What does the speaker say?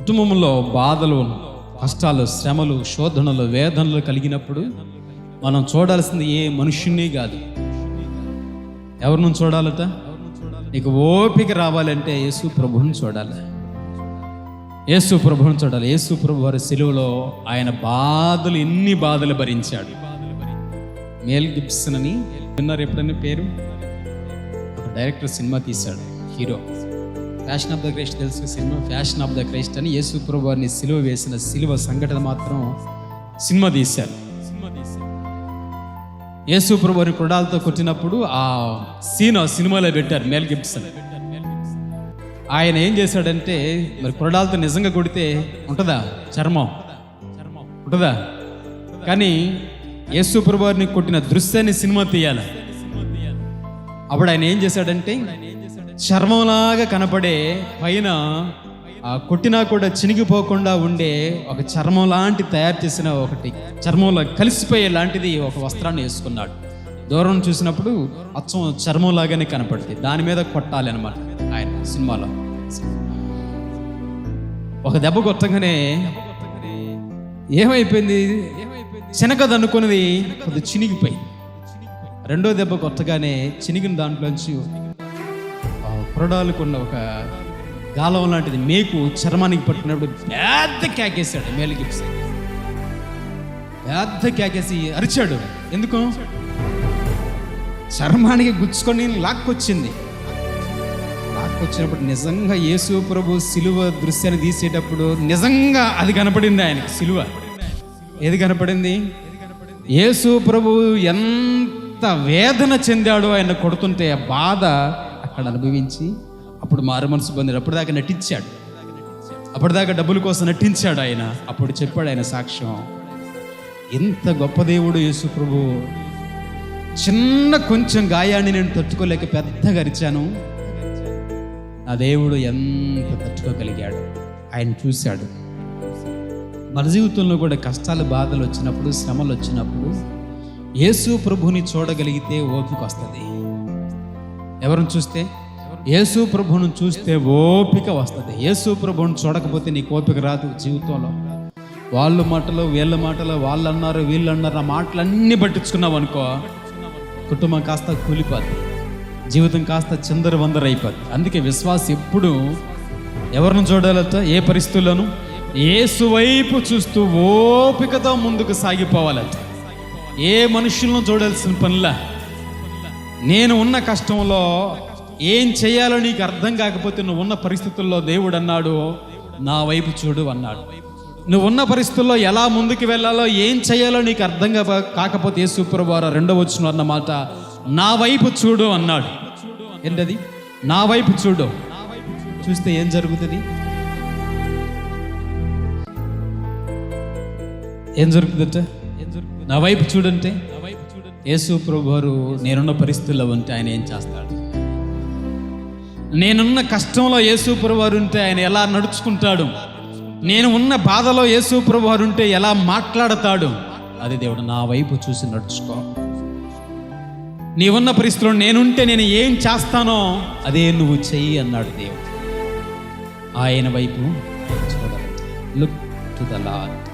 కుటుంబంలో బాధలు కష్టాలు శ్రమలు శోధనలు వేదనలు కలిగినప్పుడు మనం చూడాల్సింది ఏ మనుష్యుని కాదు. ఎవరిని చూడాలట? నీకు ఓపిక రావాలంటే యేసు ప్రభువుని చూడాలి. యేసు ప్రభుని చూడాలి. యేసు ప్రభు వారి సెలువులో ఆయన బాధలు ఎన్ని బాధలు భరించాడు. మేల్ గిప్సన్ అని విన్నారు ఎప్పుడైనా పేరు? డైరెక్టర్ సినిమా తీశాడు hero. Passion of the Christ తెలుసు. Cinema passion of the Christ అని యేసు ప్రభు వారిని సిలువ వేసిన సిలువ సంఘటన మాత్రం సినిమా తీశారు. యేసు ప్రభు వారి కొడాలతో కొట్టినప్పుడు ఆ సీన్ ఆ సినిమాలో పెట్టారు మేల్ గిబ్సన్ ఆయన ఏం చేశాడంటే మరి కొరడాలతో నిజంగా కొడితే ఉంటుందా? చర్మం. ఉంటుందా? కానీ యేసు ప్రభు వారిని కొట్టిన దృశ్యాన్ని సినిమా తీయాలి. అప్పుడు ఆయన ఏం చేశాడంటే చర్మంలాగా కనపడే పైన కొట్టినా కూడా చినిగిపోకుండా ఉండే ఒక చర్మం లాంటి తయారు చేసిన ఒకటి. చర్మంలో కలిసిపోయే లాంటిది ఒక వస్త్రాన్ని వేసుకున్నాడు. దూరం చూసినప్పుడు అచ్చం చర్మం లాగానే కనపడుతుంది దాని మీద కొట్టాలి అనమాట ఆయన సినిమాలో. ఒక దెబ్బ కొట్టగానే ఏమైపోయింది? శనగదు అనుకున్నది కొద్ది చినిగిపోయింది. రెండో దెబ్బ కొట్టగానే చినిగిన దాంట్లోంచి కొరడాలకున్న ఒక గాలం లాంటిది మేకు చర్మానికి పట్టినప్పుడు పెద్ద కేకేశాడు మేలుగిప్స్ పెద్ద కేకేసి అరిచాడు. ఎందుకు? చర్మానికి గుచ్చుకొని లాక్కొచ్చింది. లాక్కొచ్చినప్పుడు నిజంగా యేసు ప్రభు సిలువ దృశ్యాన్ని తీసేటప్పుడు నిజంగా అది కనపడింది ఆయనకి సిలువ. ఏది కనపడింది? యేసు ప్రభు ఎంత వేదన చెందాడో ఆయన కొడుతుంటే ఆ బాధ అక్కడ అనుభవించి అప్పుడు మారు మనసు పొందాడు అప్పటిదాకా నటించాడు. అప్పటిదాకా డబ్బుల కోసం నటించాడు ఆయన. అప్పుడు చెప్పాడు ఆయన సాక్ష్యం. ఎంత గొప్ప దేవుడు యేసు ప్రభు. చిన్న కొంచెం గాయాన్ని నేను తట్టుకోలేక పెద్దగా అరిచాను. నా దేవుడు ఎంత తట్టుకోగలిగాడు. ఆయన చూశాడు. మన జీవితంలో కూడా కష్టాలు బాధలు వచ్చినప్పుడు శ్రమలు వచ్చినప్పుడు యేసు ప్రభుని చూడగలిగితే ఓపిక వస్తుంది. ఎవరిని చూస్తే? యేసు ప్రభువును చూస్తే ఓపిక వస్తుంది. యేసు ప్రభువుని చూడకపోతే నీకు ఓపిక రాదు జీవితంలో. వాళ్ళ మాటలు వీళ్ళ మాటలు వాళ్ళు అన్నారు వీళ్ళు అన్నారు ఆ మాటలన్నీ పట్టించుకున్నావు అనుకో కుటుంబం కాస్త కూలిపోద్ది. జీవితం కాస్త చిందర వందర అయిపోద్ది. అందుకే విశ్వాస ఎప్పుడు ఎవరిని చూడాలట ఏ పరిస్థితుల్లోనూ ఏసు వైపు చూస్తూ ఓపికతో ముందుకు సాగిపోవాలట. ఏ మనుషులను చూడాల్సిన పనిలా? నేను ఉన్న కష్టంలో ఏం చేయాలో నీకు అర్థం కాకపోతే నువ్వు ఉన్న పరిస్థితుల్లో దేవుడు అన్నాడు నా వైపు చూడు అన్నాడు. నువ్వు ఉన్న పరిస్థితుల్లో ఎలా ముందుకు వెళ్ళాలో ఏం చేయాలో నీకు అర్థం కా- కాకపోతే యేసుప్రభువారు రెండవ వచ్చిన అన్నమాట నా వైపు చూడు అన్నాడు. ఏంటది? నా వైపు చూడు. చూస్తే ఏం జరుగుతుంది? ఏం జరుగుతుందట? నా వైపు చూడంటే? యేసు ప్రభువారు నేనున్న పరిస్థితుల్లో ఉంటే ఆయన ఏం చేస్తాడు? నేనున్న కష్టంలో యేసు ప్రభువారు ఉంటే ఆయన ఎలా నడుచుకుంటాడు? నేను ఉన్న బాధలో యేసు ప్రభువారు ఉంటే ఎలా మాట్లాడతాడు? అది దేవుడు నా వైపు చూసి నడుచుకో. నీ ఉన్న పరిస్థితిలో నేనుంటే నేను ఏం చేస్తానో అదే నువ్వు చెయ్యి అన్నాడు దేవుడు. ఆయన వైపు చూడాలి లుక్ టు ద లాడ్